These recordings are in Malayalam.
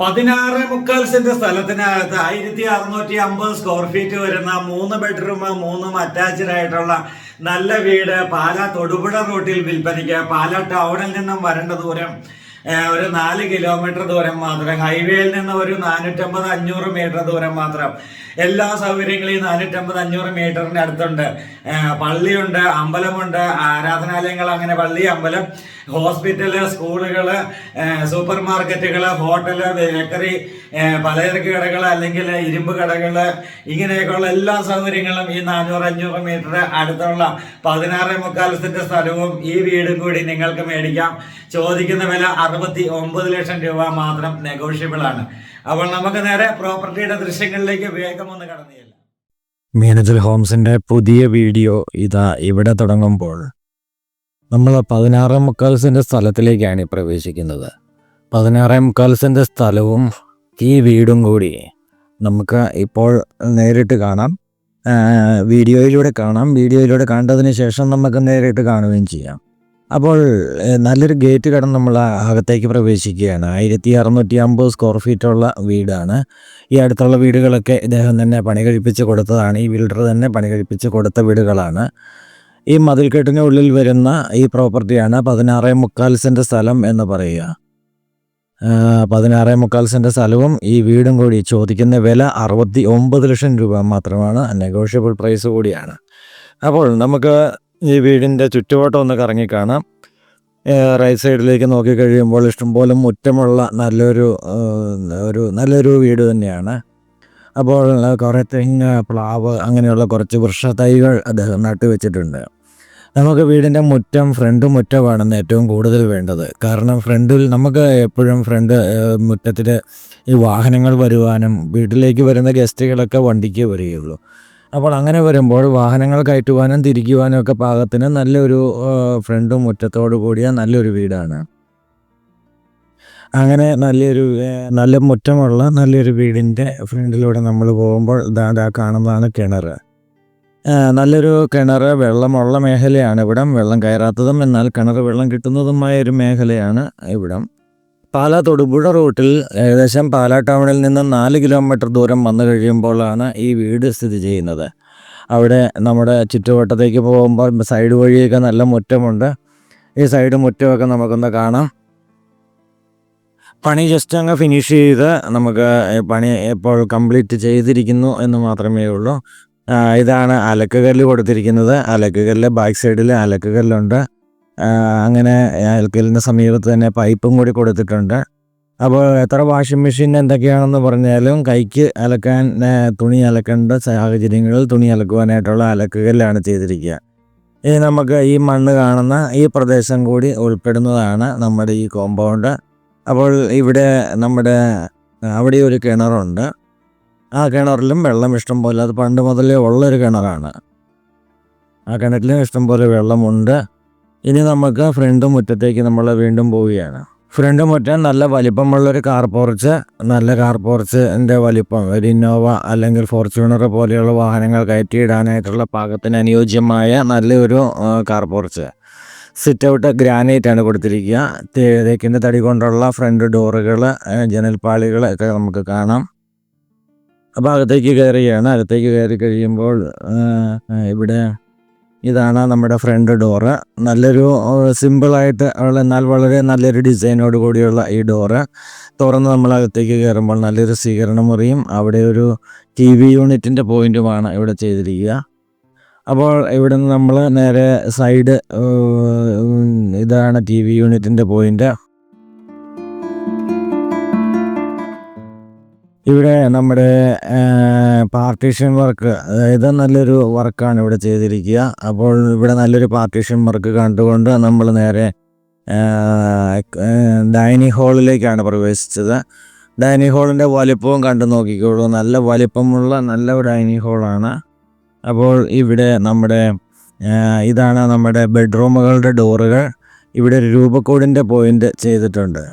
പതിനാറ് മുക്കാൽ സെന്റ് സ്ഥലത്തിനകത്ത് ആയിരത്തി അറുന്നൂറ്റി അമ്പത് സ്ക്വയർ ഫീറ്റ് വരുന്ന മൂന്ന് ബെഡ്റൂം മൂന്നും അറ്റാച്ച്ഡ് ആയിട്ടുള്ള നല്ല വീട് പാല തൊടുപുഴ റൂട്ടിൽ വിൽപ്പനയ്ക്ക് പാല ടൗണിൽ നിന്നും വരേണ്ട ദൂരം. ഒരു നാല് കിലോമീറ്റർ ദൂരം മാത്രം. ഹൈവേയിൽ നിന്ന് ഒരു നാനൂറ്റമ്പത് അഞ്ഞൂറ് മീറ്റർ ദൂരം മാത്രം. എല്ലാ സൗകര്യങ്ങളും ഈ നാനൂറ്റമ്പത് അഞ്ഞൂറ് മീറ്ററിന്റെ അടുത്തുണ്ട്. പള്ളിയുണ്ട് അമ്പലമുണ്ട് ആരാധനാലയങ്ങൾ അങ്ങനെ പള്ളി അമ്പലം ഹോസ്പിറ്റൽ സ്കൂളുകൾ സൂപ്പർ മാർക്കറ്റുകൾ ഹോട്ടൽ ബേക്കറി പലചരക്ക് കടകൾ അല്ലെങ്കിൽ ഇരുമ്പ് കടകൾ ഇങ്ങനെയൊക്കെയുള്ള എല്ലാ സൗകര്യങ്ങളും ഈ നാനൂറ് അഞ്ഞൂറ് മീറ്റർ അടുത്തുള്ള പതിനാറ് മുക്കാൽ സ്ഥലവും ഈ വീടും കൂടി നിങ്ങൾക്ക് മേടിക്കാം. ചോദിക്കുന്ന വില അറുപത്തി ഒമ്പത് ലക്ഷം രൂപ മാത്രം നെഗോഷ്യബിൾ ആണ്. അപ്പോൾ നമുക്ക് നേരെ പ്രോപ്പർട്ടിയുടെ ദൃശ്യങ്ങളിലേക്ക് വേഗം ഒന്ന് കടന്നു ചെല്ലാം മീനജൽ പുതിയ വീഡിയോ ഇതാ ഇവിടെ തുടങ്ങുമ്പോൾ നമ്മൾ പതിനാറ് മുക്കാൽ സെന്റ് സ്ഥലത്തിലേക്കാണ് പ്രവേശിക്കുന്നത്. പതിനാറ് മുക്കാൽ സെന്റ് സ്ഥലവും ഈ വീടും കൂടി നമുക്ക് ഇപ്പോൾ നേരിട്ട് കാണാം. വീഡിയോയിലൂടെ കാണാം. വീഡിയോയിലൂടെ കണ്ടതിന് ശേഷം നമുക്ക് നേരിട്ട് കാണുകയും ചെയ്യാം. അപ്പോൾ നല്ലൊരു ഗേറ്റ് കടന്ന് നമ്മൾ അകത്തേക്ക് പ്രവേശിക്കുകയാണ്. ആയിരത്തി അറുന്നൂറ്റി അമ്പത് സ്ക്വയർ ഫീറ്റുള്ള വീടാണ്. ഈ അടുത്തുള്ള വീടുകളൊക്കെ ഇദ്ദേഹം തന്നെ പണി കഴിപ്പിച്ച് കൊടുത്തതാണ്. ഈ ബിൽഡർ തന്നെ പണി കഴിപ്പിച്ച് കൊടുത്ത വീടുകളാണ്. ഈ മതിൽക്കെട്ടിന് ഉള്ളിൽ വരുന്ന ഈ പ്രോപ്പർട്ടിയാണ് പതിനാറ് മുക്കാൽ സെന്റ് സ്ഥലം എന്ന് പറയുക. പതിനാറ് മുക്കാൽ സെന്റ് സ്ഥലവും ഈ വീടും കൂടി ചോദിക്കുന്ന വില അറുപത്തി ഒമ്പത് ലക്ഷം രൂപ മാത്രമാണ്. നെഗോഷ്യബിൾ പ്രൈസ് കൂടിയാണ്. അപ്പോൾ നമുക്ക് ഈ വീടിന്റെ ചുറ്റുവട്ടം ഒന്ന് കറങ്ങി കാണാം. റൈറ്റ് സൈഡിലേക്ക് നോക്കി കഴിയുമ്പോൾ ഇഷ്ടംപോലെ മുറ്റമുള്ള നല്ലൊരു ഒരു നല്ലൊരു വീട് തന്നെയാണ്. അപ്പോൾ കുറേ തെങ്ങ് പ്ലാവ് അങ്ങനെയുള്ള കുറച്ച് വൃക്ഷ തൈകൾ അദ്ദേഹം നട്ടു വെച്ചിട്ടുണ്ട്. നമുക്ക് വീടിന്റെ മുറ്റം ഫ്രണ്ട് മുറ്റമാണെന്ന് ഏറ്റവും കൂടുതൽ വേണ്ടത്. കാരണം ഫ്രണ്ടിൽ നമുക്ക് എപ്പോഴും ഫ്രണ്ട് മുറ്റത്തിൽ ഈ വാഹനങ്ങൾ വരുവാനും വീട്ടിലേക്ക് വരുന്ന ഗസ്റ്റുകളൊക്കെ വണ്ടിക്ക് വരികയുള്ളൂ. അപ്പോൾ അങ്ങനെ വരുമ്പോൾ വാഹനങ്ങൾ കയറ്റുവാനും തിരിക്കുവാനും ഒക്കെ പാകത്തിന് നല്ലൊരു ഫ്രണ്ടും മുറ്റത്തോടു കൂടിയ നല്ലൊരു വീടാണ്. അങ്ങനെ നല്ലൊരു നല്ല മുറ്റമുള്ള നല്ലൊരു വീടിന്റെ ഫ്രണ്ടിലൂടെ നമ്മൾ പോകുമ്പോൾ ദാ കാണുന്നതാണ് കിണർ നല്ലൊരു കിണർ വെള്ളമുള്ള മേഖലയാണ് ഇവിടം. വെള്ളം കയറാത്തതും എന്നാൽ കിണർ വെള്ളം കിട്ടുന്നതുമായ ഒരു മേഖലയാണ് ഇവിടം. പാലാ തൊടുപുഴ റൂട്ടിൽ ഏകദേശം പാലാ ടൗണിൽ നിന്ന് നാല് കിലോമീറ്റർ ദൂരം വന്നു കഴിയുമ്പോഴാണ് ഈ വീട് സ്ഥിതി ചെയ്യുന്നത്. അവിടെ നമ്മുടെ ചുറ്റുവട്ടത്തേക്ക് പോകുമ്പോൾ സൈഡ് വഴിയൊക്കെ നല്ല മുറ്റമുണ്ട്. ഈ സൈഡ് മുറ്റമൊക്കെ നമുക്കൊന്ന് കാണാം. പണി ജസ്റ്റ് അങ്ങ് ഫിനിഷ് ചെയ്ത് നമുക്ക് പണി ഇപ്പോൾ കംപ്ലീറ്റ് ചെയ്തിരിക്കുന്നു എന്ന് മാത്രമേ ഉള്ളൂ. ഇതാണ് അലക്കുകല്ല് കൊടുത്തിരിക്കുന്നത്. അലക്കുകല്ല് ബാക്ക് സൈഡിൽ അലക്കുകല്ലുണ്ട് അങ്ങനെ എല്ലിന്റെ സമീപത്ത് തന്നെ പൈപ്പും കൂടി കൊടുത്തിട്ടുണ്ട്. അപ്പോൾ എത്ര വാഷിംഗ് മെഷീൻ എന്തൊക്കെയാണെന്ന് പറഞ്ഞാലും കൈക്ക് അലക്കാൻ തുണി അലക്കേണ്ട സാഹചര്യങ്ങളിൽ തുണി അലക്കുവാനായിട്ടുള്ള അലക്കുകല്ലാണ് ചെയ്തിരിക്കുക. ഇനി നമുക്ക് ഈ മണ്ണ് കാണുന്ന ഈ പ്രദേശം കൂടി ഉൾപ്പെടുന്നതാണ് നമ്മുടെ ഈ കോമ്പൗണ്ട്. അപ്പോൾ ഇവിടെ നമ്മുടെ അവിടെ ഒരു കിണറുണ്ട്. ആ കിണറിലും വെള്ളം ഇഷ്ടം പോലെ അത് പണ്ട് മുതലേ ഉള്ളൊരു കിണറാണ്. ആ കിണറ്റിലും ഇഷ്ടം പോലെ വെള്ളമുണ്ട്. ഇനി നമുക്ക് ഫ്രണ്ട് മുറ്റത്തേക്ക് നമ്മൾ വീണ്ടും പോവുകയാണ്. ഫ്രണ്ട് മുറ്റം നല്ല വലിപ്പമുള്ളൊരു കാർ പോർച്ച് നല്ല കാർ പോർച്ചിന്റെ വലിപ്പം ഒരു ഇന്നോവ അല്ലെങ്കിൽ ഫോർച്യൂണർ പോലെയുള്ള വാഹനങ്ങൾ കയറ്റിയിടാനായിട്ടുള്ള പാകത്തിന് അനുയോജ്യമായ നല്ലൊരു car porch sit out granite ആണ് കൊടുത്തിരിക്കുക. തേക്കിന്റെ തടി കൊണ്ടുള്ള ഫ്രണ്ട് ഡോറുകൾ ജനൽപ്പാളികൾ ഒക്കെ നമുക്ക് കാണാം. അപ്പോൾ അകത്തേക്ക് കയറുകയാണ് അകത്തേക്ക് കയറി കഴിയുമ്പോൾ ഇവിടെ ഇതാണ് നമ്മുടെ ഫ്രണ്ട് ഡോറ്. നല്ലൊരു സിമ്പിളായിട്ട് ഉള്ള എന്നാൽ വളരെ നല്ലൊരു ഡിസൈനോട് കൂടിയുള്ള ഈ ഡോറ്. തുറന്ന് നമ്മൾ അകത്തേക്ക് കയറുമ്പോൾ നല്ലൊരു സ്വീകരണ മുറിയും അവിടെ ഒരു ടി വി യൂണിറ്റിന്റെ പോയിന്റുമാണ് ഇവിടെ ചെയ്തിരിക്കുക. അപ്പോൾ ഇവിടെ നിന്ന് നമ്മൾ നേരെ സൈഡ് ഇതാണ് ടി വി യൂണിറ്റിന്റെ പോയിന്റ്. ഇവിടെ നമ്മുടെ പാർട്ടീഷൻ വർക്ക് അതായത് നല്ലൊരു വർക്കാണ് ഇവിടെ ചെയ്തിരിക്കുക. അപ്പോൾ ഇവിടെ നല്ലൊരു പാർട്ടീഷൻ വർക്ക് കണ്ടുകൊണ്ട് നമ്മൾ നേരെ ഡൈനിങ് ഹാളിലേക്കാണ് പ്രവേശിച്ചത്. ഡൈനിങ് ഹാളിന്റെ വലിപ്പവും കണ്ടു നോക്കിക്കോളൂ. നല്ല വലിപ്പമുള്ള നല്ല ഡൈനിങ് ഹാളാണ് അപ്പോൾ ഇവിടെ നമ്മുടെ ഇതാണ് നമ്മുടെ ബെഡ്റൂമുകളുടെ ഡോറുകൾ ഇവിടെ ഒരു രൂപക്കോടിന്റെ പോയിന്റ് ചെയ്തിട്ടുണ്ട്.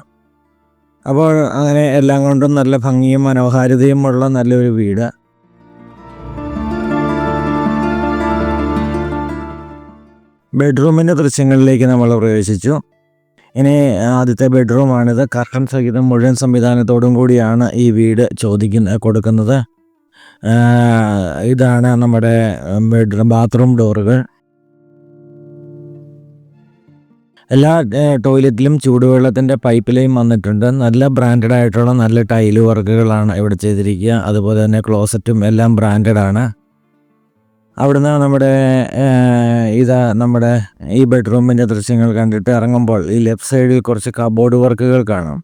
അപ്പോൾ അങ്ങനെ എല്ലാം കൊണ്ടും നല്ല ഭംഗിയും മനോഹാരിതയുമുള്ള നല്ലൊരു വീട്. ബെഡ്റൂമിന്റെ ദൃശ്യങ്ങളിലേക്ക് നമ്മൾ പ്രവേശിച്ചു. ഇനി ആദ്യത്തെ ബെഡ്റൂമാണിത്. കർട്ടൻ സഹിതം മുഴുവൻ സംവിധാനത്തോടും കൂടിയാണ് ഈ വീട് ചോദിക്കുന്ന കൊടുക്കുന്നത്. ഇതാണ് നമ്മുടെ ബെഡ്റൂം ബാത്റൂം ഡോറുകൾ. എല്ലാ ടോയ്ലറ്റിലും ചൂടുവെള്ളത്തിന്റെ പൈപ്പ് വന്നിട്ടുണ്ട്. നല്ല ബ്രാൻഡഡ് ആയിട്ടുള്ള നല്ല ടൈൽ വർക്കുകളാണ് ഇവിടെ ചെയ്തിരിക്കുക. അതുപോലെ തന്നെ ക്ലോസറ്റും എല്ലാം ബ്രാൻഡഡ് ആണ്. അവിടുന്ന് നമ്മുടെ ഇതാ നമ്മുടെ ഈ ബെഡ്റൂമിന്റെ ദൃശ്യങ്ങൾ കണ്ടിട്ട് ഇറങ്ങുമ്പോൾ ഈ ലെഫ്റ്റ് സൈഡിൽ കുറച്ച് കബോർഡ് വർക്കുകൾ കാണാം.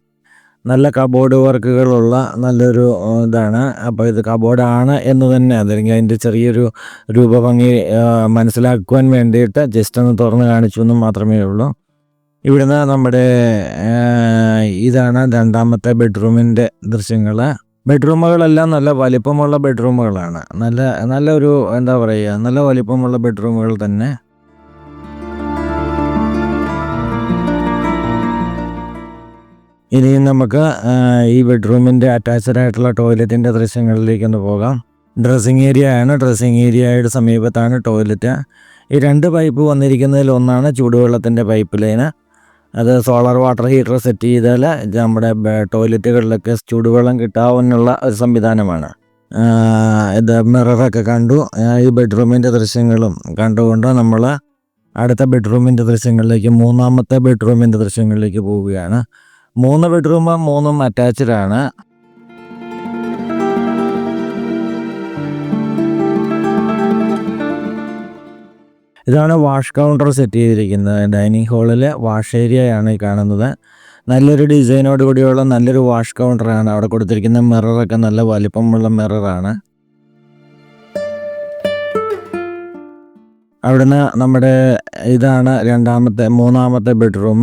നല്ല കബോർഡ് വർക്കുകളുള്ള നല്ലൊരു ഇതാണ്. അപ്പോൾ ഇത് കബോർഡാണ് എന്ന് തന്നെ അല്ലെങ്കിൽ അതിന്റെ ചെറിയൊരു രൂപഭംഗി മനസ്സിലാക്കുവാൻ വേണ്ടിയിട്ട് ജസ്റ്റ് ഒന്ന് തുറന്ന് കാണിച്ചു എന്ന് മാത്രമേ ഉള്ളൂ. ഇവിടുന്ന് നമ്മുടെ ഇതാണ് രണ്ടാമത്തെ ബെഡ്റൂമിന്റെ ദൃശ്യങ്ങൾ ബെഡ്റൂമുകളെല്ലാം നല്ല വലിപ്പമുള്ള ബെഡ്റൂമുകളാണ്. നല്ല നല്ലൊരു എന്താ പറയുക നല്ല വലിപ്പമുള്ള ബെഡ്റൂമുകൾ തന്നെ. ഇനി നമുക്ക് ഈ ബെഡ്റൂമിന്റെ അറ്റാച്ച്ഡ് ആയിട്ടുള്ള ടോയ്ലറ്റിന്റെ ദൃശ്യങ്ങളിലേക്ക് ഒന്ന് പോകാം. ഡ്രസ്സിങ് ഏരിയ ആണ്. ഡ്രസ്സിങ് ഏരിയയുടെ സമീപത്താണ് ടോയ്ലറ്റ് ഈ രണ്ട് പൈപ്പ് വന്നിരിക്കുന്നതിൽ ഒന്നാണ് ചൂടുവെള്ളത്തിന്റെ പൈപ്പ് ലൈന് അത് സോളാർ വാട്ടർ ഹീറ്റർ സെറ്റ് ചെയ്താൽ നമ്മുടെ ടോയ്ലറ്റുകളിലൊക്കെ ചൂടുവെള്ളം കിട്ടാവുന്നുള്ള ഒരു സംവിധാനമാണ്. ഇത് മിററൊക്കെ കണ്ടു. ഈ ബെഡ്റൂമിന്റെ ദൃശ്യങ്ങളും കണ്ടുകൊണ്ട് നമ്മൾ അടുത്ത ബെഡ്റൂമിന്റെ ദൃശ്യങ്ങളിലേക്ക് മൂന്നാമത്തെ ബെഡ്റൂമിന്റെ ദൃശ്യങ്ങളിലേക്ക് പോവുകയാണ്. മൂന്ന് ബെഡ്റൂമും മൂന്നും അറ്റാച്ച്ഡ് ഇതാണ് വാഷ് കൗണ്ടർ സെറ്റ് ചെയ്തിരിക്കുന്നത്. ഡൈനിങ് ഹാളിലെ വാഷ് ഏരിയയാണ് ഈ കാണുന്നത്. നല്ലൊരു ഡിസൈനോട് കൂടിയുള്ള നല്ലൊരു വാഷ് കൗണ്ടറാണ് അവിടെ കൊടുത്തിരിക്കുന്ന മിററൊക്കെ നല്ല വലിപ്പമുള്ള മിററാണ് അവിടുന്ന് നമ്മുടെ ഇതാണ് രണ്ടാമത്തെ മൂന്നാമത്തെ ബെഡ്റൂം.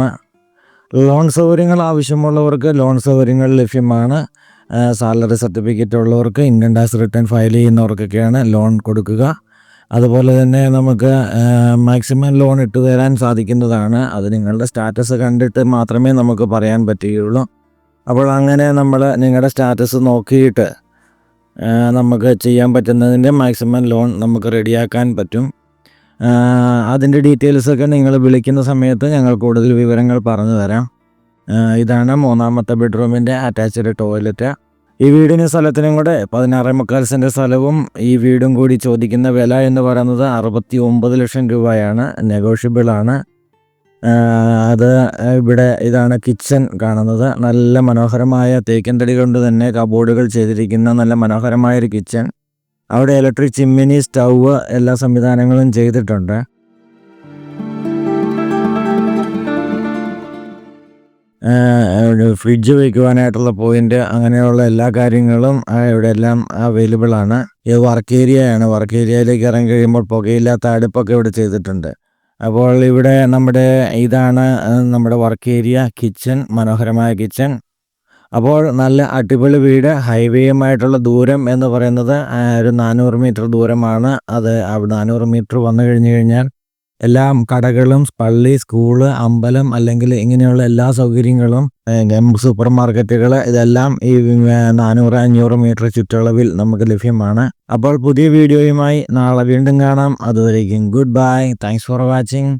ലോൺ സൗകര്യങ്ങൾ ആവശ്യമുള്ളവർക്ക് ലോൺ സൗകര്യങ്ങൾ ലഭ്യമാണ്. സാലറി സർട്ടിഫിക്കറ്റ് ഉള്ളവർക്ക് ഇൻകം ടാക്സ് റിട്ടേൺ ഫയൽ ചെയ്യുന്നവർക്കൊക്കെയാണ് ലോൺ കൊടുക്കുക. അതുപോലെ തന്നെ നമുക്ക് മാക്സിമം ലോൺ ഇട്ട് തരാൻ സാധിക്കുന്നതാണ്. അത് നിങ്ങളുടെ സ്റ്റാറ്റസ് കണ്ടിട്ട് മാത്രമേ നമുക്ക് പറയാൻ പറ്റുകയുള്ളൂ. അപ്പോൾ അങ്ങനെ നമ്മൾ നിങ്ങളുടെ സ്റ്റാറ്റസ് നോക്കിയിട്ട് നമുക്ക് ചെയ്യാൻ പറ്റുന്നതിന്റെ മാക്സിമം ലോൺ നമുക്ക് റെഡിയാക്കാൻ പറ്റും. അതിന്റെ ഡീറ്റെയിൽസൊക്കെ നിങ്ങൾ വിളിക്കുന്ന സമയത്ത് ഞങ്ങൾ കൂടുതൽ വിവരങ്ങൾ പറഞ്ഞു തരാം. ഇതാണ് മൂന്നാമത്തെ ബെഡ്റൂമിന്റെ അറ്റാച്ച്ഡ് ടോയ്ലറ്റ് ഈ വീടിന് സ്ഥലത്തിനും കൂടെ പതിനാറ് മുക്കാൽ സെന്റ് സ്ഥലവും ഈ വീടും കൂടി ചോദിക്കുന്ന വില എന്ന് പറയുന്നത് അറുപത്തി ഒമ്പത് ലക്ഷം രൂപയാണ്. നെഗോഷ്യബിളാണ് അത് ഇവിടെ ഇതാണ് കിച്ചൺ കാണുന്നത്. നല്ല മനോഹരമായ തേക്കൻ തടി കൊണ്ട് തന്നെ കബോർഡുകൾ ചെയ്തിരിക്കുന്ന നല്ല മനോഹരമായൊരു കിച്ചൺ അവിടെ ഇലക്ട്രിക് ചിമ്മിനി സ്റ്റൗവ് എല്ലാ സംവിധാനങ്ങളും ചെയ്തിട്ടുണ്ട്. ഫ്രിഡ്ജ് വയ്ക്കുവാനായിട്ടുള്ള പോയിന്റ് അങ്ങനെയുള്ള എല്ലാ കാര്യങ്ങളും ഇവിടെ എല്ലാം അവൈലബിൾ ആണ്. ഇത് വർക്ക് ഏരിയയാണ് വർക്ക് ഏരിയയിലേക്ക് ഇറങ്ങി കഴിയുമ്പോൾ പുകയില്ലാത്ത അടുപ്പൊക്കെ ഇവിടെ ചെയ്തിട്ടുണ്ട്. അപ്പോൾ ഇവിടെ നമ്മുടെ ഇതാണ് നമ്മുടെ വർക്ക് ഏരിയ കിച്ചൺ മനോഹരമായ കിച്ചൺ അപ്പോൾ നല്ല അടിപൊളി വീട് ഹൈവേയുമായിട്ടുള്ള ദൂരം എന്ന് പറയുന്നത് ഒരു നാനൂറ് മീറ്റർ ദൂരമാണ്. അത് നാനൂറ് മീറ്റർ വന്നു കഴിഞ്ഞു കഴിഞ്ഞാൽ എല്ലാം കടകളും പള്ളി സ്കൂൾ അമ്പലം അല്ലെങ്കിൽ ഇങ്ങനെയുള്ള എല്ലാ സൗകര്യങ്ങളും സൂപ്പർ മാർക്കറ്റുകൾ ഇതെല്ലാം ഈ നാനൂറ് അഞ്ഞൂറ് മീറ്റർ ചുറ്റളവിൽ നമുക്ക് ലഭ്യമാണ്. അപ്പോൾ പുതിയ വീഡിയോയുമായി നാളെ വീണ്ടും കാണാം. അതുവരേക്കും good bye. Thanks for watching